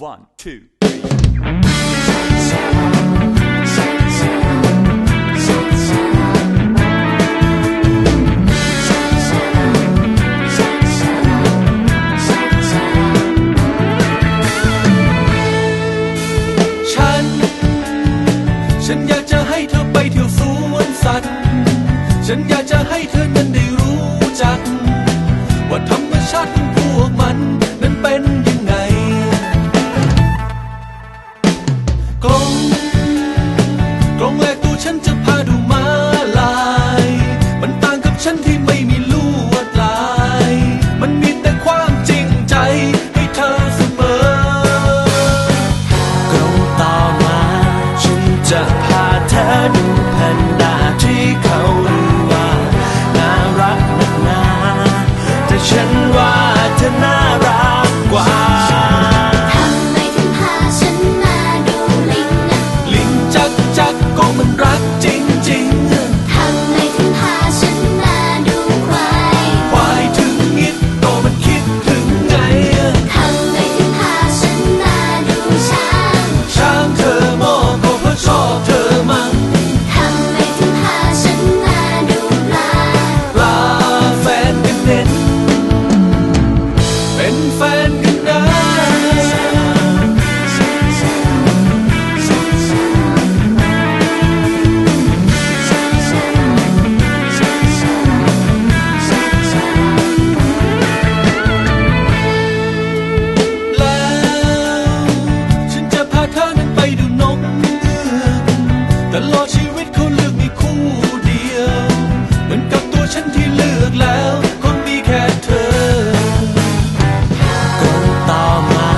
One, two, ฉัน ฉันอยากจะให้เธอไปเที่ยวสวนสัตว์ ฉันอยากจะให้เธอนั้นได้รู้จัก ตลอดชีวิตเขาเลือกมีคู่เดียว เหมือนกับตัวฉันที่เลือกแล้วคงมีแค่เธอก่อนต่อมา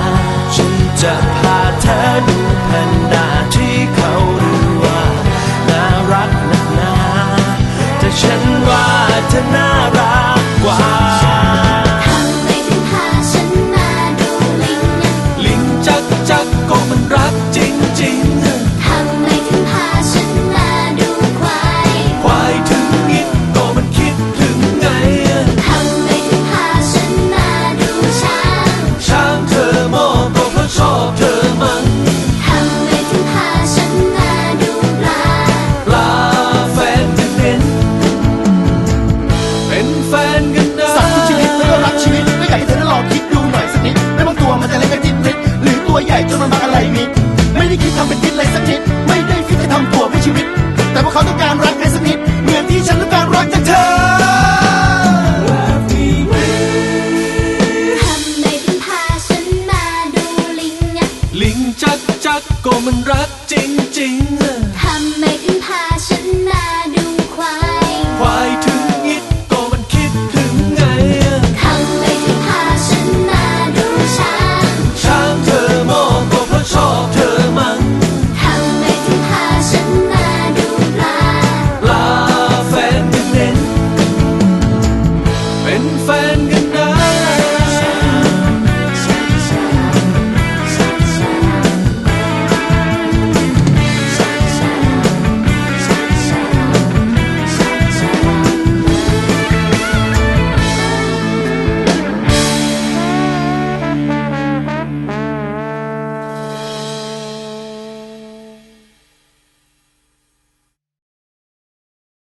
ฉันจะพาเธอดูแผ่นดาที่เขารู้ว่า น่ารักนักหนาแต่ฉันว่าเธอน่ารักกว่า มิตไม่ได้คิดทำเป็นทิศเลยสักนิด ไม่ได้คิดจะทำตัวไม่ชีวิต แต่ว่าเขาต้องการรักใครสักนิด เหมือนที่ฉันต้องการรักจากเธอก็มันรักจริงๆทำไมถึงพาฉันมาดูควาย ควาย